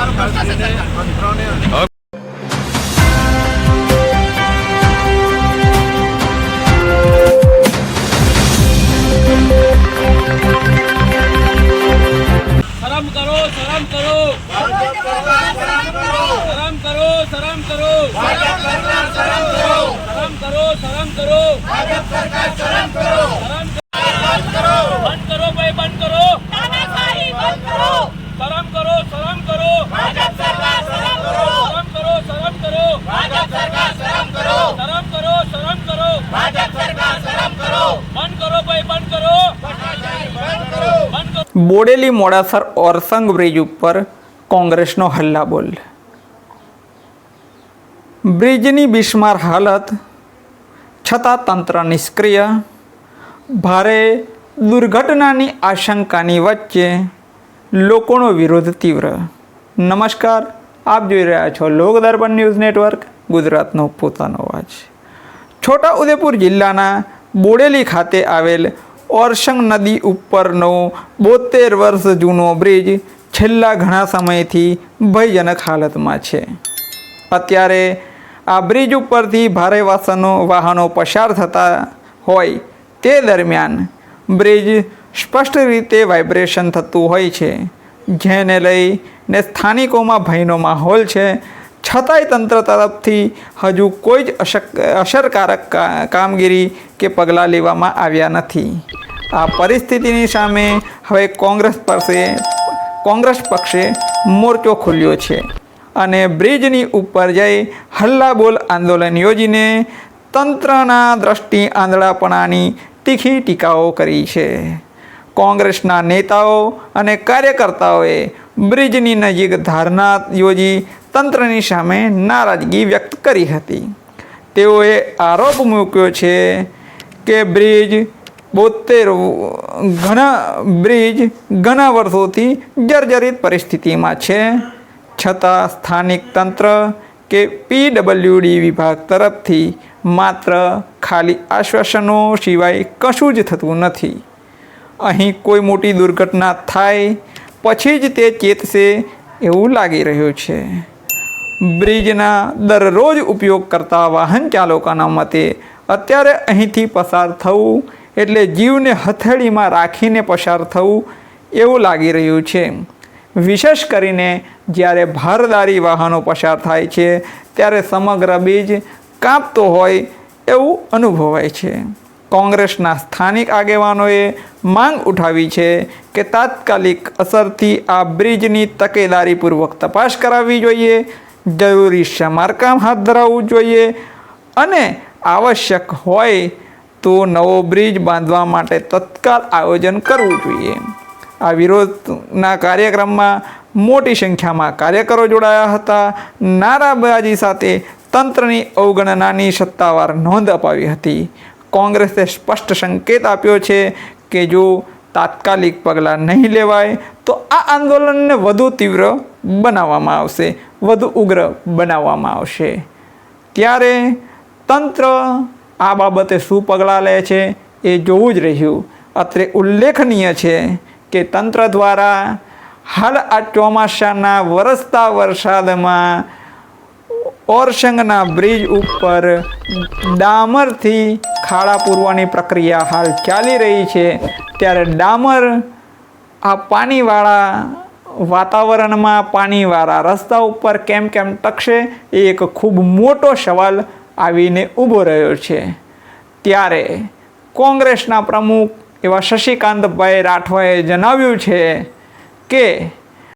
છે શરમ કરો શરમ કરો. શરમ કરો શરમ કરો. શરમ કરો. શરમ કરો શરમ કરો બંધ કરો ભાઈ બંધ કરો તાનાશાહી બંધ કરો શરમ કરો શરમ કરો ભાજપ સરકાર શરમ કરો શરમ કરો શરમ કરો ભાજપ સરકાર શરમ કરો શરમ કરો શરમ કરો ભાજપ સરકાર શરમ કરો બંધ કરો ભાઈ બંધ કરો બંધ કરો બોડેલી મોડાસર ઓરસંગ બ્રિજ ઉપર કોંગ્રેસનો હલ્લાબોલ બ્રિજની બિસ્માર હાલત, છતાં તંત્ર નિષ્ક્રિય. ભારે દુર્ઘટનાની આશંકાની વચ્ચે લોકોનો વિરોધ તીવ્ર. નમસ્કાર, આપ જોઈ રહ્યા છો લોક દર્પણ ન્યૂઝ નેટવર્ક, ગુજરાતનો પોતાનો અવાજ. છોટા ઉદેપુર જિલ્લાના બોડેલી ખાતે આવેલ ઓરસંગ નદી ઉપરનો બોતેર વર્ષ જૂનો બ્રિજ છેલ્લા ઘણા સમયથી ભયજનક હાલતમાં છે. અત્યારે આ બ્રિજ ઉપરથી ભારે વાસનો, વાહનો પસાર થતા હોય તે દરમિયાન બ્રિજ સ્પષ્ટ રીતે વાઇબ્રેશન થતું હોય છે, જેને લઈને સ્થાનિકોમાં ભયનો માહોલ છે. છતાંય તંત્ર તરફથી હજુ કોઈ જ અશક, અસરકારક કામગીરી કે પગલાં લેવામાં આવ્યા નથી. આ પરિસ્થિતિની સામે હવે કોંગ્રેસ પાસે કોંગ્રેસ પક્ષે મોરચો ખોલ્યો છે અને બ્રિજની ઉપર જઈ હલ્લાબોલ આંદોલન યોજીને તંત્રના દ્રષ્ટિ આંધળાપણાની તીખી ટીકાઓ કરી છે. કોંગ્રેસના નેતાઓ અને કાર્યકર્તાઓએ બ્રિજની નજીક ધારણા યોજી તંત્રની સામે નારાજગી વ્યક્ત કરી હતી. તેઓએ આરોપ મૂક્યો છે કે બ્રિજ, બોતેર ઘણા બ્રિજ ઘણા વર્ષોથી જર્જરિત પરિસ્થિતિમાં છે. છતાં સ્થાનિક તંત્ર કે પીડબલ્યુડી વિભાગ તરફથી માત્ર ખાલી આશ્વાસનો સિવાય કશું જ થતું નથી. અહીં કોઈ મોટી દુર્ઘટના થાય પછી જ તે ચેતશે એવું લાગી રહ્યું છે. બ્રિજના દરરોજ ઉપયોગ કરતા વાહન ચાલકોના મતે અત્યારે અહીંથી પસાર થવું એટલે જીવને હથેળીમાં રાખીને પસાર થવું એવું લાગી રહ્યું છે. વિશેષ કરીને જ્યારે ભારદારી વાહનો પસાર થાય છે, ત્યારે સમગ્ર બ્રિજ કાંપતો હોય એવું અનુભવાય છે. કોંગ્રેસના સ્થાનિક આગેવાનોએ માંગ ઉઠાવી છે કે તાત્કાલિક અસરથી આ બ્રિજની તકેદારીપૂર્વક તપાસ કરાવવી જોઈએ, જરૂરી સમારકામ હાથ ધરાવવું જોઈએ અને આવશ્યક હોય તો નવો બ્રિજ બાંધવા માટે તત્કાલ આયોજન કરવું જોઈએ. આ વિરોધના કાર્યક્રમમાં મોટી સંખ્યામાં કાર્યકરો જોડાયા હતા. નારાબાજી સાથે તંત્રની અવગણનાની સત્તાવાર નોંધ અપાવી હતી. કોંગ્રેસે સ્પષ્ટ સંકેત આપ્યો છે કે જો તાત્કાલિક પગલાં નહીં લેવાય, તો આ આંદોલનને વધુ તીવ્ર બનાવવામાં આવશે, વધુ ઉગ્ર બનાવવામાં આવશે. ત્યારે તંત્ર આ બાબતે શું પગલાં લે છે એ જોવું જ રહ્યું. અત્રે ઉલ્લેખનીય છે કે તંત્ર દ્વારા હાલ આ ચોમાસાના વરસતા વરસાદમાં ઓરસંગના બ્રિજ ઉપર ડામરથી ખાડા પૂરવાની પ્રક્રિયા હાલ ચાલી રહી છે. ત્યારે ડામર આ પાણીવાળા વાતાવરણમાં પાણીવાળા રસ્તા ઉપર કેમ કેમ ટકશે એ એક ખૂબ મોટો સવાલ આવીને ઊભો રહ્યો છે. ત્યારે કોંગ્રેસના પ્રમુખ એવા શશિકાંતભાઈ રાઠવાએ જણાવ્યું છે કે